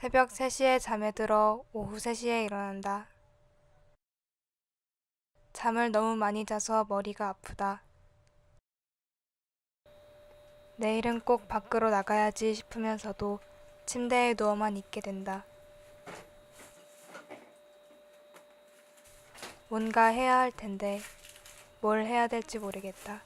새벽 3시에 잠에 들어 오후 3시에 일어난다. 잠을 너무 많이 자서 머리가 아프다. 내일은 꼭 밖으로 나가야지 싶으면서도 침대에 누워만 있게 된다. 뭔가 해야 할 텐데 뭘 해야 될지 모르겠다.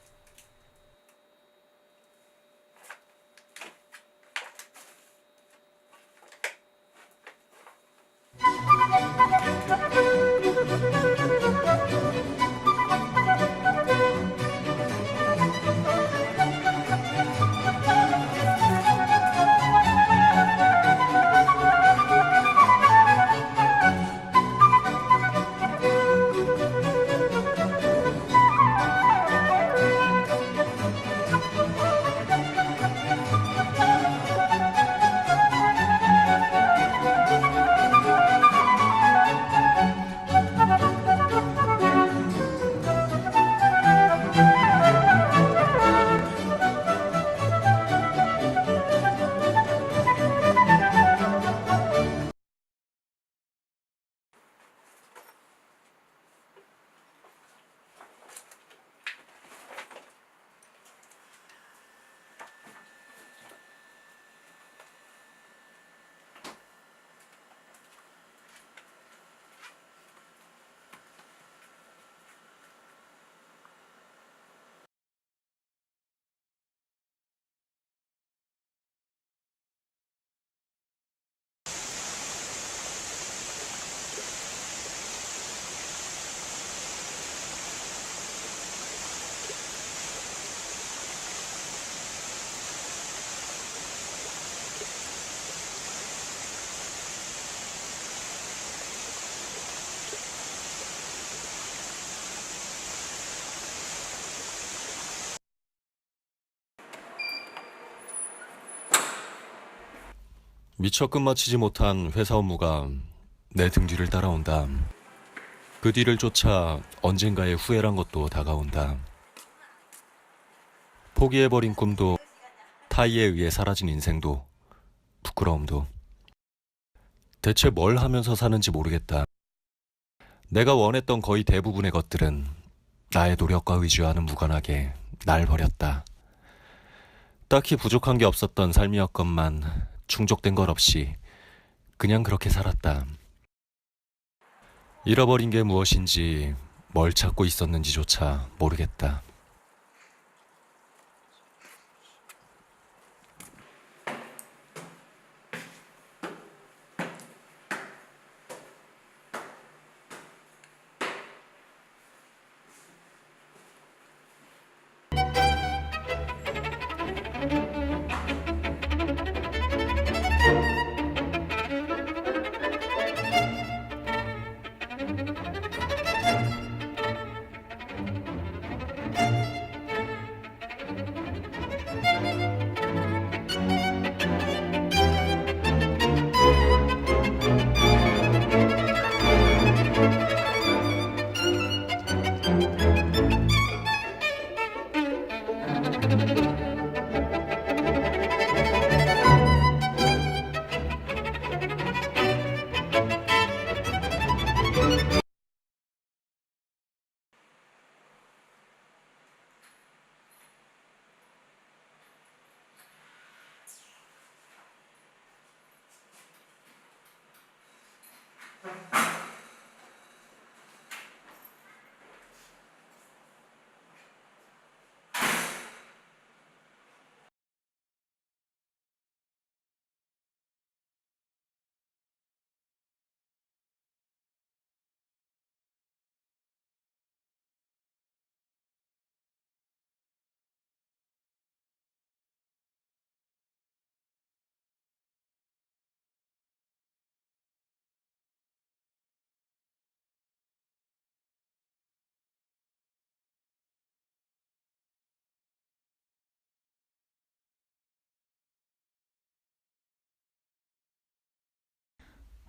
미처 끝마치지 못한 회사 업무가 내 등 뒤를 따라온다. 그 뒤를 쫓아 언젠가의 후회란 것도 다가온다. 포기해버린 꿈도 타이에 의해 사라진 인생도 부끄러움도 대체 뭘 하면서 사는지 모르겠다. 내가 원했던 거의 대부분의 것들은 나의 노력과 의지와는 무관하게 날 버렸다. 딱히 부족한 게 없었던 삶이었건만 충족된 것 없이 그냥 그렇게 살았다. 잃어버린 게 무엇인지 뭘 찾고 있었는지조차 모르겠다.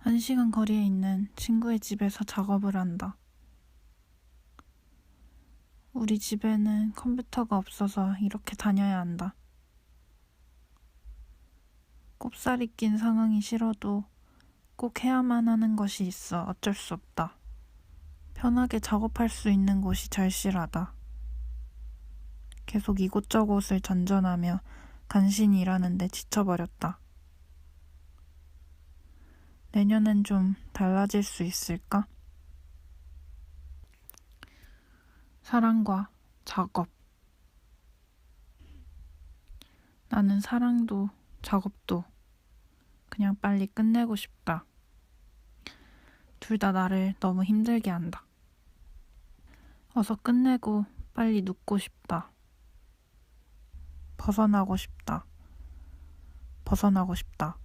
한 시간 거리에 있는 친구의 집에서 작업을 한다. 우리 집에는 컴퓨터가 없어서 이렇게 다녀야 한다. 꼽살이 낀 상황이 싫어도 꼭 해야만 하는 것이 있어 어쩔 수 없다. 편하게 작업할 수 있는 곳이 절실하다. 계속 이곳저곳을 전전하며 간신히 일하는데 지쳐버렸다. 내년엔 좀 달라질 수 있을까? 사랑과 작업. 나는 사랑도 작업도 그냥 빨리 끝내고 싶다. 둘 다 나를 너무 힘들게 한다. 어서 끝내고 빨리 눕고 싶다. 벗어나고 싶다. 벗어나고 싶다.